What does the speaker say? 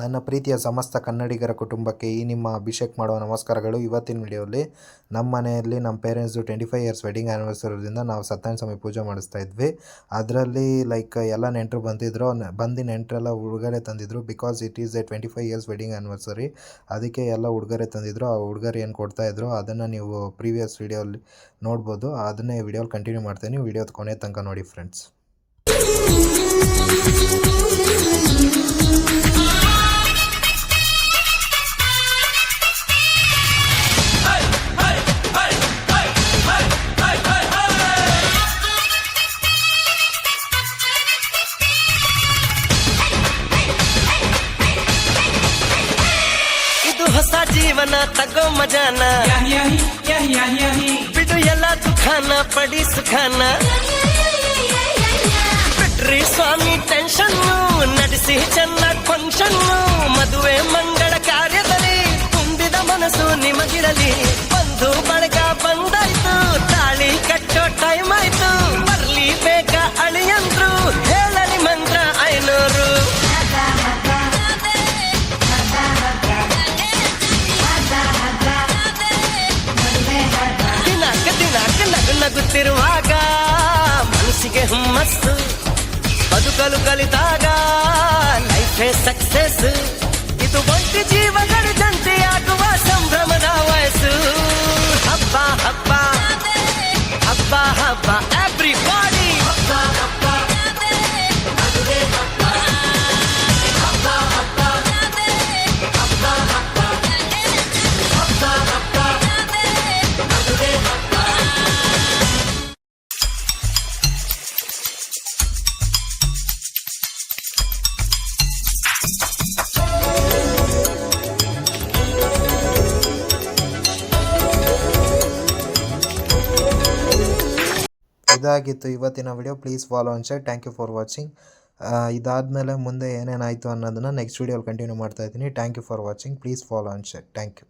ನನ್ನ ಪ್ರೀತಿಯ ಸಮಸ್ತ ಕನ್ನಡಿಗರ ಕುಟುಂಬಕ್ಕೆ ಈ ನಿಮ್ಮ ಅಭಿಷೇಕ್ ಮಾಡುವ ನಮಸ್ಕಾರಗಳು. ಇವತ್ತಿನ ವಿಡಿಯೋಲಿ ನಮ್ಮ ಮನೆಯಲ್ಲಿ ನಮ್ಮ ಪೇರೆಂಟ್ಸ್ದು ಟ್ವೆಂಟಿ ಫೈವ್ ಇಯರ್ಸ್ ವೆಡ್ಡಿಂಗ್ ಆ್ಯನಿವರ್ಸರಿದಿಂದ ನಾವು ಸತ್ಯನಾರಾಯಣ ಸ್ವಾಮಿ ಪೂಜೆ ಮಾಡಿಸ್ತಾ ಇದ್ವಿ. ಅದರಲ್ಲಿ ಲೈಕ್ ಎಲ್ಲ ನೆಂಟರು ಬಂದಿದ್ದರು ಬಂದು ನೆಂಟರೆಲ್ಲ ಉಡುಗೊರೆ ತಂದಿದ್ರು. Because it is a twenty five years wedding anniversary ಅದಕ್ಕೆ ಎಲ್ಲ ಉಡುಗೊರೆ ತಂದಿದ್ರು. ಆ ಉಡುಗೊರೆ ಏನು ಕೊಡ್ತಾಯಿದ್ರು ಅದನ್ನು ನೀವು ಪ್ರೀವಿಯಸ್ ವಿಡಿಯೋಲಿ ನೋಡ್ಬೋದು. ಅದನ್ನೇ ವಿಡಿಯೋಲಿ ಕಂಟಿನ್ಯೂ ಮಾಡ್ತೀನಿ. ವಿಡಿಯೋದ ಕೊನೆ ತನಕ ನೋಡಿ ಫ್ರೆಂಡ್ಸ್ ಜೀವನ ತಗೋ ಮಜಾನ yahi yahi yahi yahi yahi ಬಿಡು ಎಲ್ಲ ದುಃಖಾನ ಪಡಿ ಸುಖಾನ ಬಿಟ್ರಿ ಸ್ವಾಮಿ ಟೆನ್ಷನ್ ನಡೆಸಿ ಚೆನ್ನಾಗ್ ಫಂಕ್ಷನ್ ಮದುವೆ ಮಂಗಳ ಕಾರ್ಯದಲ್ಲಿ ತುಂಬಿದ ಮನಸ್ಸು ನಿಮಗಿರಲಿ ನಗು ನಗುತ್ತಿರುವಾಗ ಮನಸ್ಸಿಗೆ ಹುಮ್ಮಸ್ಸು ಬದುಕಲು ಕಲಿತಾಗ ಲೈಫೇ ಸಕ್ಸಸ್ ಇದು ಒಂಟಿ ಇದಾಗಿತ್ತು ಇವತ್ತಿನ video please follow share thank you for watching ಇದಾದಮೇಲೆ ಮುಂದೆ ಏನೇನಾಯಿತು ಅನ್ನೋದನ್ನು ನೆಕ್ಸ್ಟ್ ವೀಡಿಯೋಲಿ ಕಂಟಿನ್ಯೂ ಮಾಡ್ತಾ ಇದ್ದೀನಿ. Thank you for watching please follow on thank you